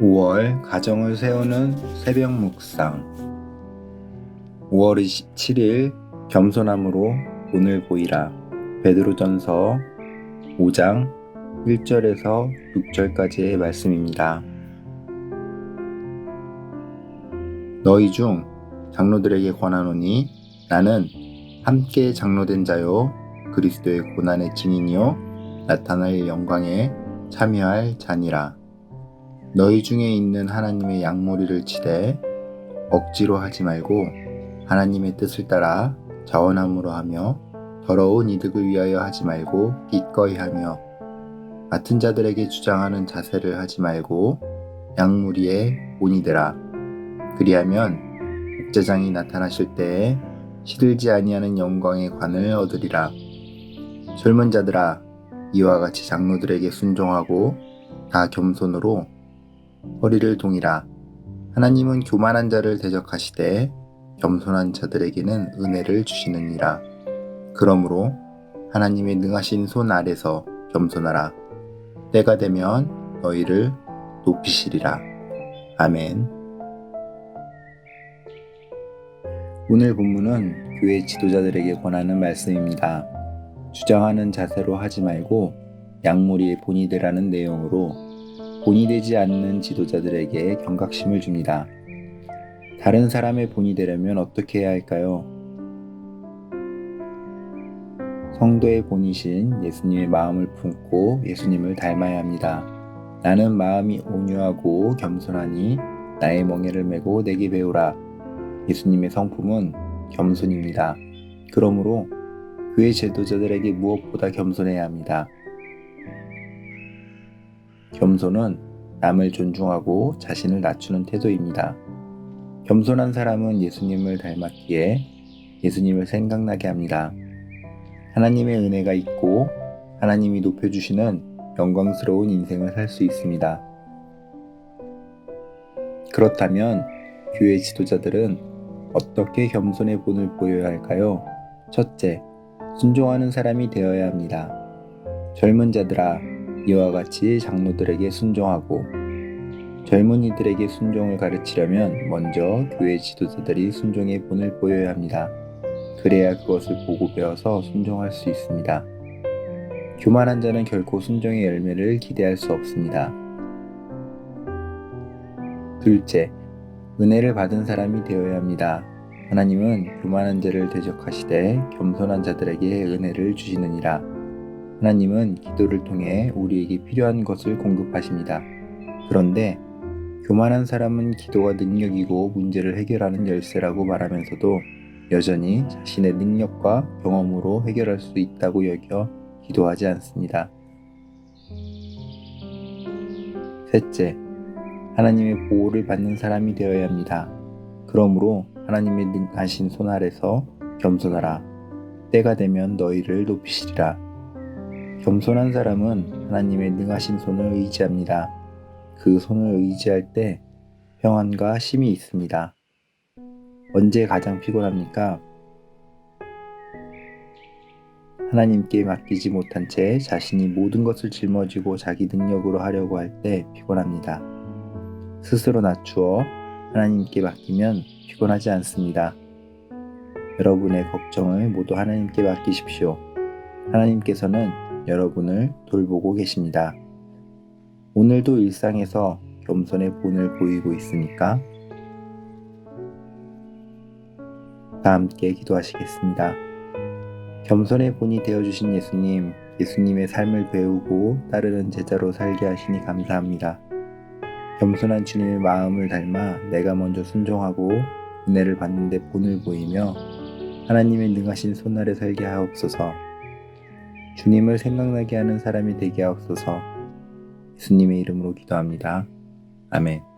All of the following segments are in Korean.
5월 가정을 세우는 새벽 묵상 5월 27일 겸손함으로 오늘 보이라 베드로전서 5장 1절에서 6절까지의 말씀입니다. 너희 중 장로들에게 권하노니 나는 함께 장로된 자요 그리스도의 고난의 증인이요 나타날 영광에 참여할 자니라. 너희 중에 있는 하나님의 양머리를 치되 억지로 하지 말고 하나님의 뜻을 따라 자원함으로 하며 더러운 이득을 위하여 하지 말고 기꺼이 하며 같은 자들에게 주장하는 자세를 하지 말고 양무리의 본이 되라. 그리하면 목자장이 나타나실 때에 시들지 아니하는 영광의 관을 얻으리라. 젊은 자들아 이와 같이 장로들에게 순종하고 다 겸손으로 허리를 동이라 하나님은 교만한 자를 대적하시되 겸손한 자들에게는 은혜를 주시느니라. 그러므로 하나님의 능하신 손 아래서 겸손하라. 때가 되면 너희를 높이시리라. 아멘. 오늘 본문은 교회 지도자들에게 권하는 말씀입니다. 주장하는 자세로 하지 말고 양무리의 본이 되라는 내용으로 본이 되지 않는 지도자들에게 경각심을 줍니다. 다른 사람의 본이 되려면 어떻게 해야 할까요? 성도의 본이신 예수님의 마음을 품고 예수님을 닮아야 합니다. 나는 마음이 온유하고 겸손하니 나의 멍에를 메고 내게 배우라. 예수님의 성품은 겸손입니다. 그러므로 교회 제도자들에게 무엇보다 겸손해야 합니다. 겸손은 남을 존중하고 자신을 낮추는 태도입니다. 겸손한 사람은 예수님을 닮았기에 예수님을 생각나게 합니다. 하나님의 은혜가 있고 하나님이 높여주시는 영광스러운 인생을 살 수 있습니다. 그렇다면 교회 지도자들은 어떻게 겸손의 본을 보여야 할까요? 첫째, 순종하는 사람이 되어야 합니다. 젊은 자들아, 이와 같이 장로들에게 순종하고 젊은이들에게 순종을 가르치려면 먼저 교회 지도자들이 순종의 본을 보여야 합니다. 그래야 그것을 보고 배워서 순종할 수 있습니다. 교만한 자는 결코 순종의 열매를 기대할 수 없습니다. 둘째, 은혜를 받은 사람이 되어야 합니다. 하나님은 교만한 자를 대적하시되 겸손한 자들에게 은혜를 주시느니라. 하나님은 기도를 통해 우리에게 필요한 것을 공급하십니다. 그런데 교만한 사람은 기도가 능력이고 문제를 해결하는 열쇠라고 말하면서도 여전히 자신의 능력과 경험으로 해결할 수 있다고 여겨 기도하지 않습니다. 셋째, 하나님의 보호를 받는 사람이 되어야 합니다. 그러므로 하나님의 능하신 손 아래서 겸손하라. 때가 되면 너희를 높이시리라. 겸손한 사람은 하나님의 능하신 손을 의지합니다. 그 손을 의지할 때 평안과 쉼이 있습니다. 언제 가장 피곤합니까? 하나님께 맡기지 못한 채 자신이 모든 것을 짊어지고 자기 능력으로 하려고 할 때 피곤합니다. 스스로 낮추어 하나님께 맡기면 피곤하지 않습니다. 여러분의 걱정을 모두 하나님께 맡기십시오. 하나님께서는 여러분을 돌보고 계십니다. 오늘도 일상에서 겸손의 본을 보이고 있습니까? 다 함께 기도하시겠습니다. 겸손의 본이 되어주신 예수님, 예수님의 삶을 배우고 따르는 제자로 살게 하시니 감사합니다. 겸손한 주님의 마음을 닮아 내가 먼저 순종하고 은혜를 받는데 본을 보이며 하나님의 능하신 손 아래 살게 하옵소서. 주님을 생각나게 하는 사람이 되게 하옵소서. 예수님의 이름으로 기도합니다. 아멘.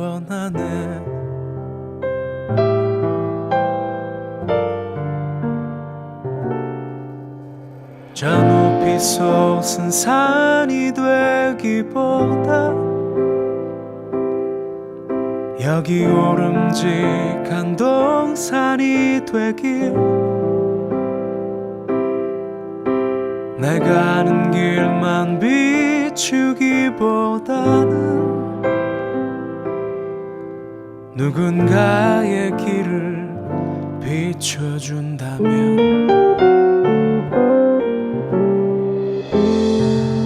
하네 저 높이 솟은 산이 되기보다 여기 오름직한 동산이 되길 내가 아는 길만 비추기보다는 누군가의 길을 비춰준다면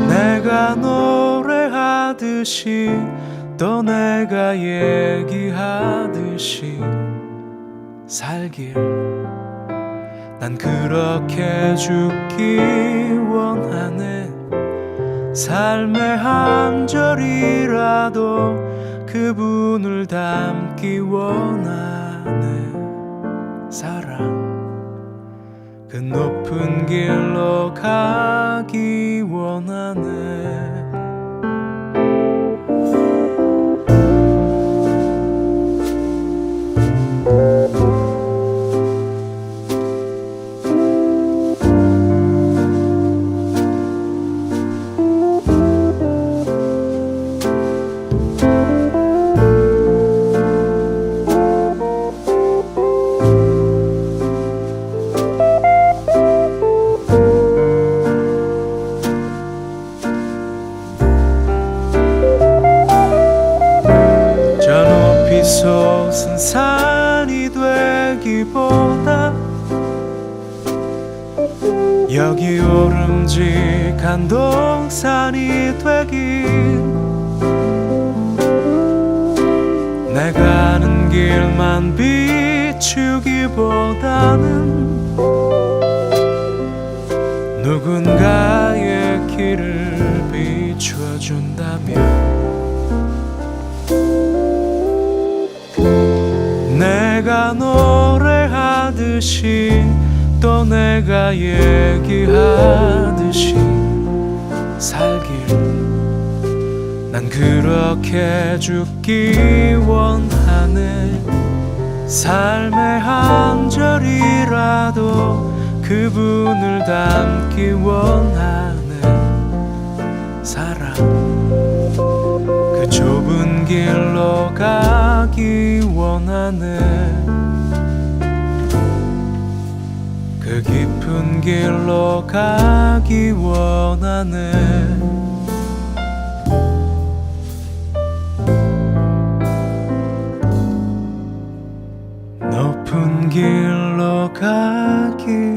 내가 노래하듯이 또 내가 얘기하듯이 살길. 난 그렇게 죽기 원하네. 삶의 한 절이라도 그분을 닮기 원하네 사랑 그 높은 길로 가기 원하네 오름직한 동산이 되길. 내가 아는 길만 비추기보다는 누군가의 길을 비춰준다면 내가 노래하듯이 또 내가 얘기하듯이 살길. 난 그렇게 죽기 원하네. 삶의 한 절이라도 그분을 닮기 원하네. 사랑 그 좁은 길로 가기 원하네 깊은 길로 가기 원하네. 높은 길로 가길